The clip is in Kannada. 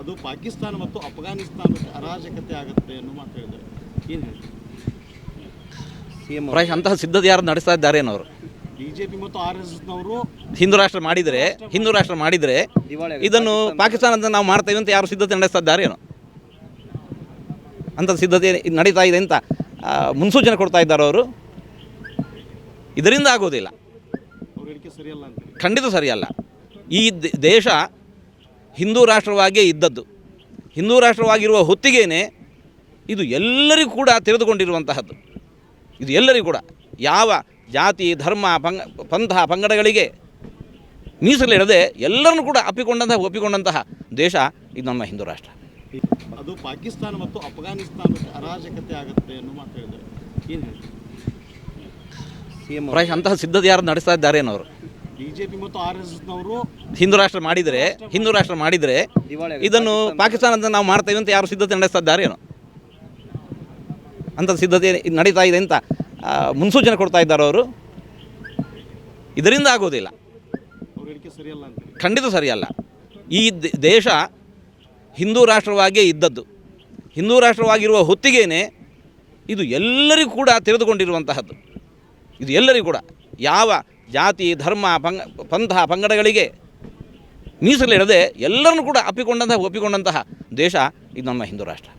ಅದು ಪಾಕಿಸ್ತಾನ ಮತ್ತು ಅಫ್ಘಾನಿಸ್ತಾನಕ್ಕೆ ಅರಾಜಕತೆ ಆಗುತ್ತೆ ಅನ್ನೋ ಮಾತು ಹೇಳಿದ್ದಾರೆ. ಏನು ಹೇಳಿ? ಪ್ರಾಯಶಃ ಅಂತಹ ಸಿದ್ಧತೆ ಯಾರು ನಡೆಸ್ತಾ ಇದ್ದಾರೆ ಅವರು ಬಿಜೆಪಿ ಮತ್ತು ಆರ್ ಎಸ್ ಎಸ್ನವರು ಹಿಂದೂ ರಾಷ್ಟ್ರ ಮಾಡಿದರೆ ಹಿಂದೂ ರಾಷ್ಟ್ರ ಮಾಡಿದರೆ ಇದನ್ನು ಪಾಕಿಸ್ತಾನ ಅಂತ ನಾವು ಮಾಡ್ತೇವೆ ಅಂತ ಯಾರು ಸಿದ್ಧತೆ ನಡೆಸ್ತಾ ಇದ್ದಾರೇನೋ ಅಂಥ ಸಿದ್ಧತೆ ನಡೀತಾ ಇದೆ ಅಂತ ಮುನ್ಸೂಚನೆ ಕೊಡ್ತಾ ಇದ್ದಾರೆ ಅವರು. ಇದರಿಂದ ಆಗೋದಿಲ್ಲ. ಅವ್ರ ಹೇಳಿಕೆ ಸರಿಯಲ್ಲ ಅಂತ ಖಂಡಿತ ಸರಿಯಲ್ಲ. ಈ ದೇಶ ಹಿಂದೂ ರಾಷ್ಟ್ರವಾಗಿಯೇ ಇದ್ದದ್ದು. ಹಿಂದೂ ರಾಷ್ಟ್ರವಾಗಿರುವ ಹೊತ್ತಿಗೆನೇ ಇದು ಎಲ್ಲರಿಗೂ ಕೂಡ ತೆರೆದುಕೊಂಡಿರುವಂತಹದ್ದು ಇದು ಎಲ್ಲರಿಗೂ ಕೂಡ. ಯಾವ ಜಾತಿ ಧರ್ಮ ಪಂಗ ಪಂಥ ಪಂಗಡಗಳಿಗೆ ಮೀಸಲಿಡದೆ ಎಲ್ಲರನ್ನು ಕೂಡ ಅಪ್ಪಿಕೊಂಡಂತಹ ಒಪ್ಪಿಕೊಂಡಂತಹ ದೇಶ ಇದು ನಮ್ಮ ಹಿಂದೂ ರಾಷ್ಟ್ರ. ಅದು ಪಾಕಿಸ್ತಾನ ಮತ್ತು ಅಫ್ಘಾನಿಸ್ತಾನಕ್ಕೆ ಅರಾಜಕತೆ ಆಗುತ್ತೆ ಅನ್ನೋ ಮಾತು ಹೇಳಿದ್ರು ಏನು ಹೇಳಿ ಅಂತಹ ಸಿದ್ಧತೆ ಯಾರು ನಡೆಸ್ತಾ ಇದ್ದಾರೇನೋ ಅವರು ಬಿಜೆಪಿ ಮತ್ತು ಆರ್ ಎಸ್ ಎಸ್ನವರು ಹಿಂದೂ ರಾಷ್ಟ್ರ ಮಾಡಿದರೆ ಹಿಂದೂ ರಾಷ್ಟ್ರ ಮಾಡಿದರೆ ಇದನ್ನು ಪಾಕಿಸ್ತಾನ ಅಂತ ನಾವು ಮಾಡ್ತೇವೆ ಅಂತ ಯಾರು ಸಿದ್ಧತೆ ನಡೆಸ್ತಾ ಏನು? ಅಂಥ ಸಿದ್ಧತೆ ನಡೀತಾ ಇದೆ ಅಂತ ಮುನ್ಸೂಚನೆ ಕೊಡ್ತಾ ಇದ್ದಾರೆ ಅವರು. ಇದರಿಂದ ಆಗೋದಿಲ್ಲ. ಅಂತ ಖಂಡಿತ ಸರಿಯಲ್ಲ. ಈ ದೇಶ ಹಿಂದೂ ರಾಷ್ಟ್ರವಾಗಿಯೇ ಇದ್ದದ್ದು. ಹಿಂದೂ ರಾಷ್ಟ್ರವಾಗಿರುವ ಹೊತ್ತಿಗೆನೆ ಇದು ಎಲ್ಲರಿಗೂ ಕೂಡ ತೆರೆದುಕೊಂಡಿರುವಂತಹದ್ದು. ಇದು ಎಲ್ಲರಿಗೂ ಕೂಡ. ಯಾವ ಜಾತಿ, ಧರ್ಮ ಪಂಗ ಪಂಥ, ಪಂಗಡಗಳಿಗೆ ಮೀಸಲಿಡದೆ ಎಲ್ಲರನ್ನು ಕೂಡ ಅಪ್ಪಿಕೊಂಡಂತಹ, ಒಪ್ಪಿಕೊಂಡಂತಹ ದೇಶ ಇದು ನಮ್ಮ ಹಿಂದೂ ರಾಷ್ಟ್ರ.